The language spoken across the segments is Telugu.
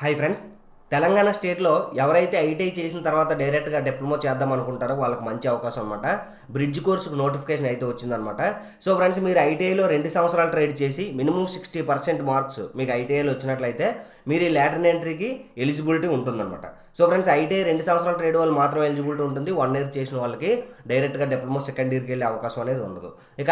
హాయ్ ఫ్రెండ్స్ తెలంగాణ స్టేట్లో ఎవరైతే ఐటీఐ చేసిన తర్వాత డైరెక్ట్గా డిప్లొమా చేద్దాం అనుకుంటారో వాళ్ళకి మంచి అవకాశం అనమాట బ్రిడ్జ్ కోర్సుకు నోటిఫికేషన్ అయితే వచ్చిందనమాట సో ఫ్రెండ్స్ మీరు ఐటీఐలో రెండు సంవత్సరాలు ట్రేడ్ చేసి మినిమం సిక్స్టీ పర్సెంట్ మార్క్స్ మీకు ఐటీఐలో వచ్చినట్లయితే మీరు ఈ లాటరన్ ఎంట్రీకి ఎలిజిబిలిటీ ఉంటుందన్నమాట. సో ఫ్రెండ్స్ ఐటీఐ రెండు సంవత్సరాల ట్రేడ్ వాళ్ళు మాత్రం ఎలిజిబిలిటీ ఉంటుంది. వన్ ఇయర్ చేసిన వాళ్ళకి డైరెక్ట్గా డిప్లొమా సెకండ్ ఇయర్కి వెళ్ళే అవకాశం అనేది ఉండదు. ఇక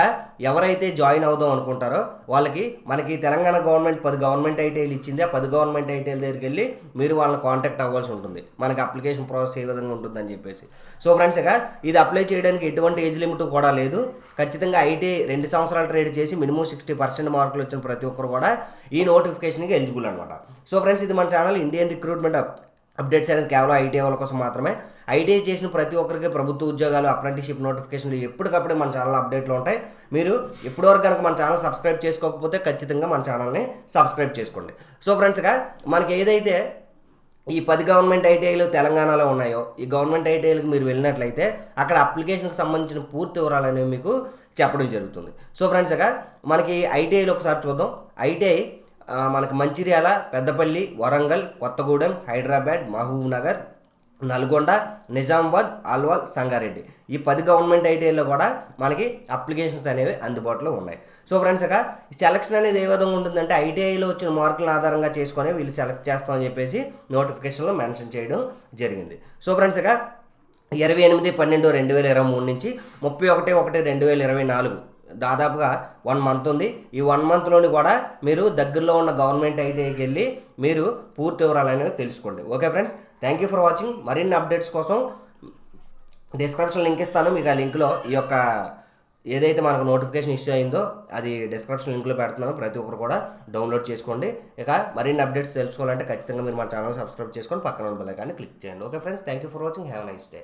ఎవరైతే జాయిన్ అవుదాం అనుకుంటారో వాళ్ళకి మనకి తెలంగాణ గవర్నమెంట్ పది గవర్నమెంట్ ఐటీఐలు ఇచ్చింది. ఆ పది గవర్నమెంట్ ఐటీఐల దగ్గరికి వెళ్ళి మీరు వాళ్ళని కాంటాక్ట్ అవ్వాల్సి ఉంటుంది. మనకి అప్లికేషన్ ప్రాసెస్ ఏ విధంగా ఉంటుందని చెప్పేసి. సో ఫ్రెండ్స్ ఇక ఇది అప్లై చేయడానికి ఎటువంటి ఏజ్ లిమిట్ కూడా లేదు. ఖచ్చితంగా ఐటీ రెండు సంవత్సరాలు ట్రేడ్ చేసి మినిమం సిక్స్టీ పర్సెంట్ మార్కులు వచ్చిన ప్రతి ఒక్కరు కూడా ఈ నోటిఫికేషన్కి ఎలిజిబుల్ అనమాట సో ఫ్రెండ్స్ ఇది మన channel Indian recruitment up updates అనేది కేవలం ఐటీఐ వాళ్ళ కోసం మాత్రమే. ఐటీఐ చేసిన ప్రతి ఒక్కరికి ప్రభుత్వ ఉద్యోగాలు అప్రెంటిషిప్ నోటిఫికేషన్లు ఎప్పటికప్పుడు మన ఛానల్ అప్డేట్లో ఉంటాయి. మీరు ఇప్పటివరకు కనుక మన ఛానల్ సబ్స్క్రైబ్ చేసుకోకపోతే ఖచ్చితంగా మన ఛానల్ని సబ్స్క్రైబ్ చేసుకోండి. సో ఫ్రెండ్స్గా మనకి ఏదైతే ఈ పది గవర్నమెంట్ ఐటీఐలు తెలంగాణలో ఉన్నాయో ఈ గవర్నమెంట్ ఐటీఐలకు మీరు వెళ్ళినట్లయితే అక్కడ అప్లికేషన్కి సంబంధించిన పూర్తి వివరాలు అనేవి మీకు చెప్పడం జరుగుతుంది. సో ఫ్రెండ్స్ ఇక మనకి ఐటీఐలు ఒకసారి చూద్దాం. ఐటీఐ మనకి మంచిర్యాల పెద్దపల్లి వరంగల్ కొత్తగూడెం హైదరాబాద్ మహబూబ్ నగర్ నల్గొండ నిజామాబాద్ అల్వాల్ సంగారెడ్డి. ఈ పది గవర్నమెంట్ ఐటీఐలో కూడా మనకి అప్లికేషన్స్ అనేవి అందుబాటులో ఉన్నాయి. సో ఫ్రెండ్స్ ఇక సెలక్షన్ అనేది ఏ విధంగా ఉంటుందంటే ఐటీఐలో వచ్చిన మార్కులను ఆధారంగా చేసుకొని వీళ్ళు సెలెక్ట్ చేస్తామని చెప్పేసి నోటిఫికేషన్లో మెన్షన్ చేయడం జరిగింది. సో ఫ్రెండ్స్ ఇక ఇరవై ఎనిమిది పన్నెండు రెండు వేల ఇరవై మూడు నుంచి ముప్పై ఒకటి ఒకటి రెండు వేల ఇరవై నాలుగు దాదాపుగా వన్ మంత్ ఉంది. ఈ వన్ మంత్లోని కూడా మీరు దగ్గరలో ఉన్న గవర్నమెంట్ ఐటీఐకి వెళ్ళి మీరు పూర్తి వివరాలు అనేవి తెలుసుకోండి. Okay friends thank you for watching మరిన్ని అప్డేట్స్ కోసం డిస్క్రిప్షన్ లింక్ ఇస్తాను. మీకు ఆ లింక్లో ఈ యొక్క ఏదైతే మనకు నోటిఫికేషన్ ఇష్యూ అయిందో అది డిస్క్రిప్షన్ లింక్లో పెడుతున్నాను. ప్రతి ఒక్కరు కూడా డౌన్లోడ్ చేసుకోండి. ఇక మరిన్ని అప్డేట్స్ తెలుసుకోవాలంటే ఖచ్చితంగా మీరు మన ఛానల్ సబ్స్క్రైబ్ చేసుకొని పక్కన ఉన్న బెల్ క్లిక్ చేయండి. Okay friends thank you for watching have nice day